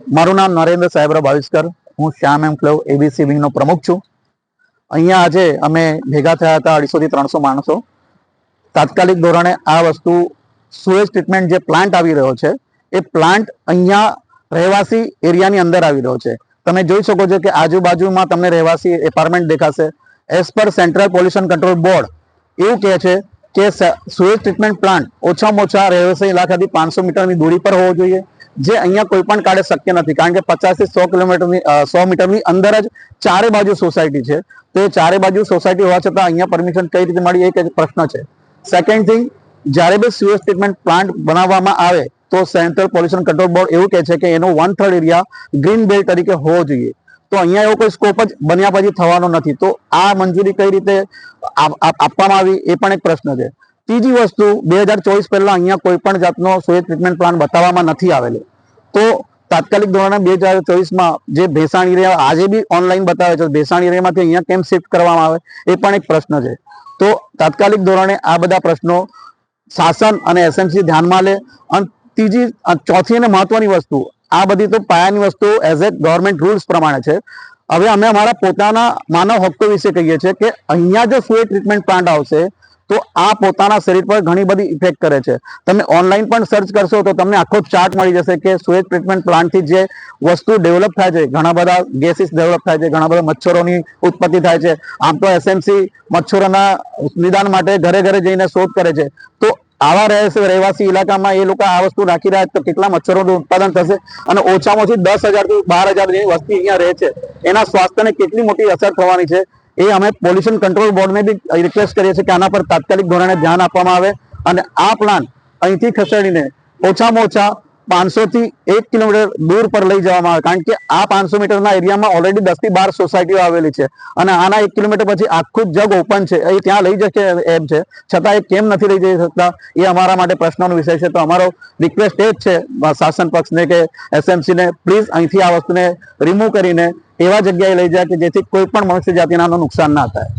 મારું નામ નરેન્દ્ર સાહેબરા ભાવિસ્કર હું શ્યામ એમ ક્લબ એબીસી વિંગનો પ્રમુખ છું. અહીંયા આજે અમે ભેગા થયા હતા અઢીસોથી ત્રણસો માણસો. તાત્કાલિક ધોરણે આ વસ્તુ સુએજ ટ્રીટમેન્ટ જે પ્લાન્ટ આવી રહ્યો છે, એ પ્લાન્ટ અહીંયા રહેવાસી એરિયાની અંદર આવી રહ્યો છે. તમે જોઈ શકો છો કે આજુબાજુમાં તમને રહેવાસી એપાર્ટમેન્ટ દેખાશે. As per central pollution control board એવું કહે છે કે સુએજ ટ્રીટમેન્ટ પ્લાન્ટ ઓછામાં ઓછા રહેવાસી ઇલાકાથી પાંચસો મીટરની દૂરી પર હોવો જોઈએ. જે અહીંયા કોઈ પણ કાળે શક્ય નથી. કારણ કે પચાસથી સો કિલોમીટરની સો મીટરની અંદર જ ચારે બાજુ સોસાયટી છે. તો એ ચારે બાજુ સોસાયટી હોવા છતાં અહીંયા પરમિશન કઈ રીતે મળી એક પ્રશ્ન છે. સેકન્ડ થિંગ જ્યારે બી સુએજ ટ્રીટમેન્ટ પ્લાન્ટ બનાવવામાં આવે, તો સેન્ટ્રલ પોલ્યુશન કંટ્રોલ બોર્ડ એવું કહે છે કે એનો one third area green belt તરીકે હોવો જોઈએ. તો અહીંયા એવો કોઈ સ્કોપ જ બન્યા પછી થવાનો નથી. તો આ મંજૂરી કઈ રીતે આપ- આપ- આપવામાં આવી એ પણ એક પ્રશ્ન છે. ત્રીજી વસ્તુ, બે હજાર ચોવીસ પહેલા અહીંયા કોઈ પણ જાતનો સોય ટ્રીટમેન્ટ પ્લાન્ટ બતાવવામાં નથી આવેલો. તો તાત્કાલિક ધોરણે બે હજાર ચોવીસમાં જે ભેસાણ એરિયા આજે બી ઓનલાઈન બતાવે છે, ભેસાણ એરિયામાંથી અહીંયા કેમ શિફ્ટ કરવામાં આવે, એ પણ એક પ્રશ્ન છે. તો તાત્કાલિક ધોરણે આ બધા પ્રશ્નો શાસન અને એસએમસી ધ્યાનમાં લે. અને ત્રીજી ચોથી અને મહત્વની વસ્તુ, આ બધી તો પાયાની વસ્તુ એઝ એ ગવર્મેન્ટ રૂલ્સ પ્રમાણે છે. હવે અમે અમારા પોતાના માનવ હક્કો વિશે કહીએ છીએ કે અહીંયા જો સુએ ટ્રીટમેન્ટ પ્લાન્ટ આવશે તો આ પોતાના શરીર પર ઘણી બધી ઇફેક્ટ કરે છે. તમે ઓનલાઈન પણ સર્ચ કરશો તો તમને આખો ચાર્ટ મળી જશે કે સુએજ ટ્રીટમેન્ટ પ્લાન્ટથી જે વસ્તુ ડેવલપ થાય છે. ઘણા બધા ગેસીસ ડેવલપ થાય છે, ઘણા બધા મચ્છરોની ઉત્પત્તિ થાય છે. આમ તો એસએમસી મચ્છરોના નિદાન માટે ઘરે ઘરે જઈને શોધ કરે છે. તો આવા રહેશે, રહેવાસી ઇલાકામાં એ લોકો આ વસ્તુ નાખી રહ્યા તો કેટલા મચ્છરોનું ઉત્પાદન થશે? અને ઓછામાં ઓછી દસ હજારથી બાર હજાર જેવી વસ્તી અહીંયા રહે છે. એના સ્વાસ્થ્યને કેટલી મોટી અસર થવાની છે? એ અમે પોલ્યુશન કંટ્રોલ બોર્ડને બી રિક્વેસ્ટ કરીએ છીએ કે આના પર તાત્કાલિક ધોરણે ધ્યાન આપવામાં આવે અને આ પ્લાન અહીંથી ખસેડીને ઓછામાં ઓછા પાંચસો થી એક કિલોમીટર દૂર પર લઈ જવામાં આવે. કારણ કે આ પાંચસો મીટરના એરિયામાં ઓલરેડી દસથી બાર સોસાયટીઓ આવેલી છે. અને આના એક કિલોમીટર પછી આખું જગ ઓપન છે. એ ત્યાં લઈ જશે એમ છે. છતાં એ કેમ નથી લઈ જઈ શકતા? એ અમારા માટે પ્રશ્નનો વિષય છે. તો અમારો રિક્વેસ્ટ એ જ છે, શાસન પક્ષને કે એસએમસી ને પ્લીઝ અહીંથી આ વસ્તુને રિમૂવ કરીને એવા જગ્યાએ લઈ જાય કે જેથી કોઈ પણ મનુષ્ય જાતિના નુકસાન ના થાય.